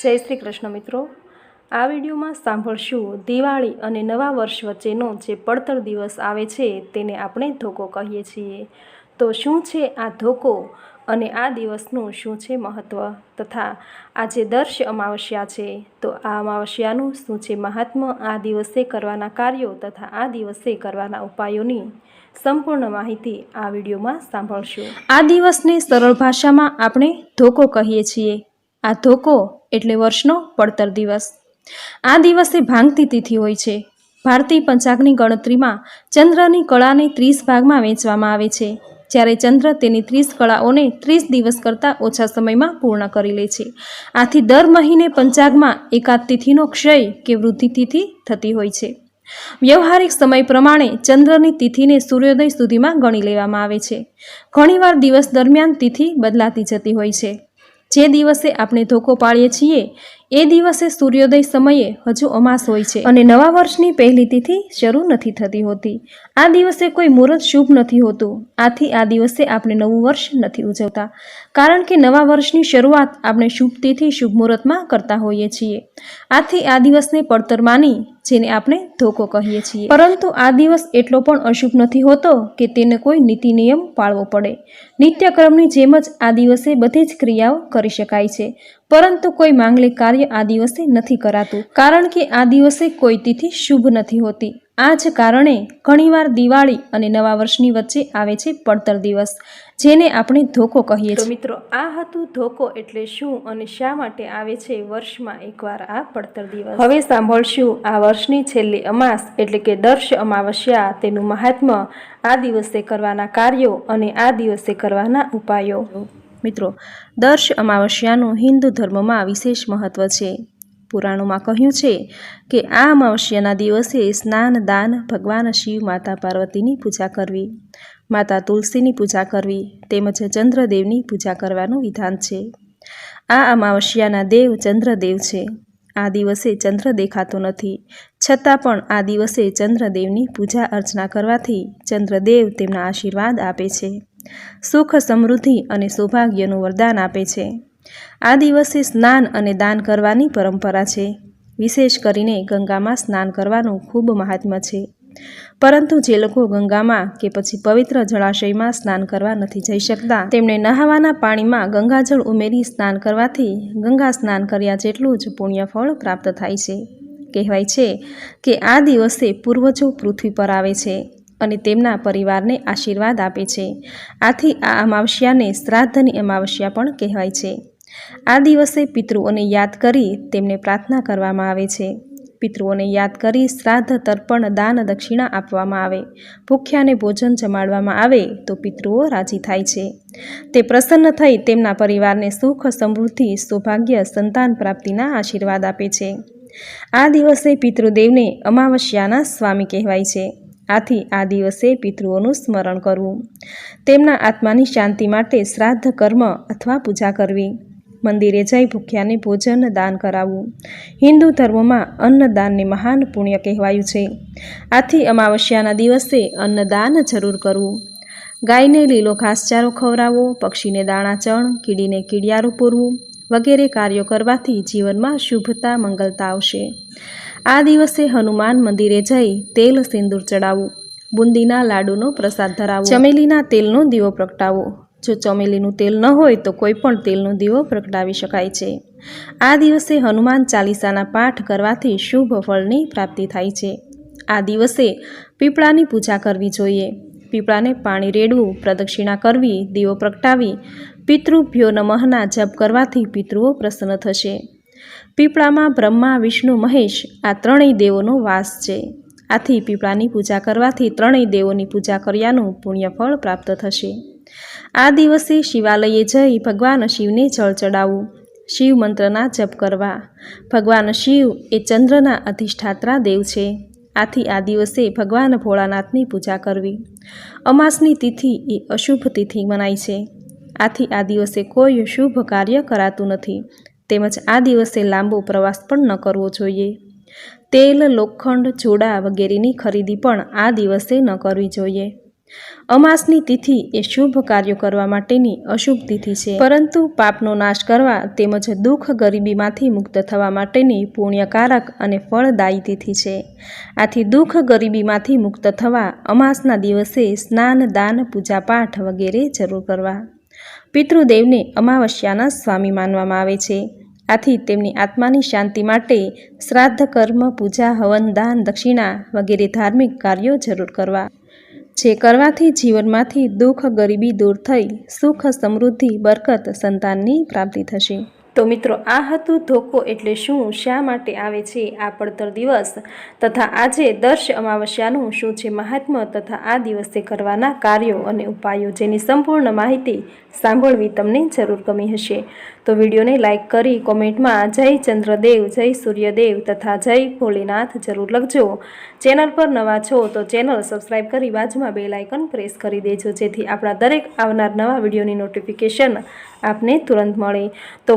જય શ્રી કૃષ્ણ મિત્રો. આ વિડીયોમાં સાંભળશું દિવાળી અને નવા વર્ષ વચ્ચેનો જે પડતર દિવસ આવે છે તેને આપણે ધોકો કહીએ છીએ. તો શું છે આ ધોકો અને આ દિવસનું શું છે મહત્ત્વ તથા આજે દર્શ અમાવસ્યા છે, તો આ અમાવસ્યાનું શું છે મહાત્મ્ય આ દિવસે કરવાના કાર્યો તથા આ દિવસે કરવાના ઉપાયોની સંપૂર્ણ માહિતી આ વિડીયોમાં સાંભળશું. આ દિવસને સરળ ભાષામાં આપણે ધોકો કહીએ છીએ. આ ધોકો એટલે વર્ષનો પડતર દિવસ. આ દિવસે ભાંગતી તિથિ હોય છે. ભારતીય પંચાગની ગણતરીમાં ચંદ્રની કળાને ત્રીસ ભાગમાં વેચવામાં આવે છે, જ્યારે ચંદ્ર તેની ત્રીસ કળાઓને ત્રીસ દિવસ કરતાં ઓછા સમયમાં પૂર્ણ કરી લે છે. આથી દર મહિને પંચાગમાં એકાદ તિથિનો ક્ષય કે વૃદ્ધિ તિથિ થતી હોય છે. વ્યવહારિક સમય પ્રમાણે ચંદ્રની તિથિને સૂર્યોદય સુધીમાં ગણી લેવામાં આવે છે. ઘણીવાર દિવસ દરમિયાન તિથિ બદલાતી જતી હોય છે. જે દિવસે આપણે ધોકો પાડીએ છીએ એ દિવસે સૂર્યોદય સમયે હજુ અમાસ હોય છે અને નવા વર્ષની પહેલી તિથિ શરૂ નથી થતી હોતી. આ દિવસે કોઈ મુહૂર્ત શુભ નથી હોતું. આથી આ દિવસે આપણે નવું વર્ષ નથી ઉજવતા. કારણ કે નવા વર્ષની શરૂઆત આપણે શુભ તિથિ, શુભ મુહૂર્તમાં કરતા હોઈએ છીએ. આથી આ દિવસને પડતર માની જેને આપણે ધોકો કહીએ છીએ. પરંતુ આ દિવસ એટલો પણ અશુભ નથી હોતો કે તેને કોઈ નીતિ નિયમ પાળવો પડે. નિત્યક્રમની જેમ જ આ દિવસે બધી જ ક્રિયાઓ કરી શકાય છે. પરંતુ કોઈ માંગલિક કાર્ય આ દિવસે નથી કરાતું કારણ કે આ દિવસે કોઈ તિથિ શુભ નથી હોતી. આ જ કારણે ઘણીવાર દિવાળી અને નવા વર્ષની વચ્ચે આવે છે પડતર દિવસ જેને આપણે ધોકો કહીએ છીએ. મિત્રો આ હતું ધોકો એટલે શું અને શા માટે આવે છે વર્ષમાં એકવાર આ પડતર દિવસ? હવે સાંભળશું આ વર્ષની છેલ્લી અમાસ એટલે કે દર્શ અમાવસ્યા તેનું મહાત્મ્ય આ દિવસે કરવાના કાર્યો અને આ દિવસે કરવાના ઉપાયો. મિત્રો, દર્શ અમાવસ્યાનું હિન્દુ ધર્મમાં વિશેષ મહત્વ છે. પુરાણોમાં કહ્યું છે કે આ અમાવસ્યાના દિવસે સ્નાન, દાન, ભગવાન શિવ, માતા પાર્વતીની પૂજા કરવી, માતા તુલસીની પૂજા કરવી, તેમજ ચંદ્રદેવની પૂજા કરવાનું વિધાન છે. આ અમાવસ્યાના દેવ ચંદ્રદેવ છે. આ દિવસે ચંદ્ર દેખાતો નથી. છતાં પણ આ દિવસે ચંદ્રદેવની પૂજા અર્ચના કરવાથી ચંદ્રદેવ તેમના આશીર્વાદ આપે છે. સુખ, સમૃદ્ધિ અને સૌભાગ્યનું વરદાન આપે છે. આ દિવસે સ્નાન અને દાન કરવાની પરંપરા છે. વિશેષ કરીને ગંગામાં સ્નાન કરવાનું ખૂબ મહાત્મ્ય છે. પરંતુ જે લોકો ગંગામાં કે પછી પવિત્ર જળાશયમાં સ્નાન કરવા નથી જઈ શકતા તેમણે નહાવાના પાણીમાં ગંગાજળ ઉમેરી સ્નાન કરવાથી ગંગા સ્નાન કર્યા જેટલું જ પુણ્યફળ પ્રાપ્ત થાય છે. કહેવાય છે કે આ દિવસે પૂર્વજો પૃથ્વી પર આવે છે. અને તેમના પરિવારને આશીર્વાદ આપે છે. આથી આ અમાવસ્યાને શ્રાદ્ધની અમાવસ્યા પણ કહેવાય છે. આ દિવસે પિતૃઓને યાદ કરી તેમને પ્રાર્થના કરવામાં આવે છે. પિતૃઓને યાદ કરી શ્રાદ્ધ તર્પણ, દાન, દક્ષિણા આપવામાં આવે. ભૂખ્યાને ભોજન જમાડવામાં આવે તો પિતૃઓ રાજી થાય છે. તે પ્રસન્ન થઈ તેમના પરિવારને સુખ, સમૃદ્ધિ, સૌભાગ્ય, સંતાન પ્રાપ્તિના આશીર્વાદ આપે છે. આ દિવસે પિતૃદેવને અમાવસ્યાના સ્વામી કહેવાય છે. આથી આ દિવસે પિતૃઓનું સ્મરણ કરવું. તેમના આત્માની શાંતિ માટે શ્રાદ્ધ કર્મ અથવા પૂજા કરવી. મંદિરે જઈ ભૂખ્યાને ભોજન દાન કરાવવું. હિન્દુ ધર્મમાં અન્નદાનને મહાન પુણ્ય કહેવાયું છે. આથી અમાવસ્યાના દિવસે અન્નદાન જરૂર કરવું. ગાયને લીલો ઘાસચારો ખવડાવવો, પક્ષીને દાણા ચણ, કીડીને કીડિયારું પૂરવું વગેરે કાર્યો કરવાથી જીવનમાં શુભતા, મંગલતા આવશે. આ દિવસે હનુમાન મંદિરે જઈ તેલ સિંદૂર ચડાવવું બુંદીના લાડુનો પ્રસાદ ધરાવો. ચમેલીના તેલનો દીવો પ્રગટાવવો જો ચમેલીનું તેલ ન હોય તો કોઈ પણ તેલનો દીવો પ્રગટાવી શકાય છે. આ દિવસે હનુમાન ચાલીસાના પાઠ કરવાથી શુભ ફળની પ્રાપ્તિ થાય છે. આ દિવસે પીપળાની પૂજા કરવી જોઈએ. પીપળાને પાણી રેડવું, પ્રદક્ષિણા કરવી, દીવો પ્રગટાવી, પિતૃભ્યો નમઃના જપ કરવાથી પિતૃઓ પ્રસન્ન થશે. પીપળામાં બ્રહ્મા, વિષ્ણુ, મહેશ આ ત્રણેય દેવોનો વાસ છે. આથી પીપળાની પૂજા કરવાથી ત્રણેય દેવોની પૂજા કર્યાનું પુણ્યફળ પ્રાપ્ત થશે. આ દિવસે શિવાલયે જઈ ભગવાન શિવને જળ ચડાવવું શિવ મંત્રના જપ કરવા. ભગવાન શિવ એ ચંદ્રના અધિષ્ઠાત્રા દેવ છે. આથી આ દિવસે ભગવાન ભોળાનાથની પૂજા કરવી. અમાસની તિથિ એ અશુભ તિથિ મનાય છે. આથી આ દિવસે કોઈ શુભ કાર્ય કરાતું નથી. તેમજ આ દિવસે લાંબો પ્રવાસ પણ ન કરવો જોઈએ. તેલ, લોખંડ, જોડા વગેરેની ખરીદી પણ આ દિવસે ન કરવી જોઈએ. અમાસની તિથિ એ શુભ કાર્યો કરવા માટેની અશુભ તિથિ છે. પરંતુ પાપનો નાશ કરવા તેમજ દુઃખ ગરીબીમાંથી મુક્ત થવા માટેની પુણ્યકારક અને ફળદાયી તિથિ છે. આથી દુઃખ ગરીબીમાંથી મુક્ત થવા અમાસના દિવસે સ્નાન, દાન, પૂજાપાઠ વગેરે જરૂર કરવા. પિતૃદેવને અમાવસ્યાના સ્વામી માનવામાં આવે છે. આથી તેમની આત્માની શાંતિ માટે શ્રાદ્ધ કર્મ, પૂજા, હવન, દાન, દક્ષિણા વગેરે ધાર્મિક કાર્યો જરૂર કરવા. જે કરવાથી જીવનમાંથી દુઃખ, ગરીબી દૂર થઈ, સુખ, સમૃદ્ધિ, બરકત, સંતાનની પ્રાપ્તિ થશે. તો મિત્રો, આ હતું ધોકો એટલે શું, શા માટે આવે છે આ પડતર દિવસ? તથા આજે દર્શ અમાવસ્યાનું શું છે મહાત્મ્ય તથા આ દિવસે કરવાના કાર્યો અને ઉપાયો જેની સંપૂર્ણ માહિતી સાંભળવી તમને જરૂર ગમી હશે. તો વિડીયોને લાઇક કરી કોમેન્ટમાં જય ચંદ્રદેવ, જય સૂર્યદેવ તથા જય ભોલેનાથ જરૂર લખજો. ચેનલ પર નવા છો તો ચેનલ સબસ્ક્રાઈબ કરી બાજુમાં બે લાઇકન પ્રેસ કરી દેજો જેથી આપણા દરેક આવનાર નવા વિડીયોની નોટિફિકેશન આપને તુરંત મળે. તો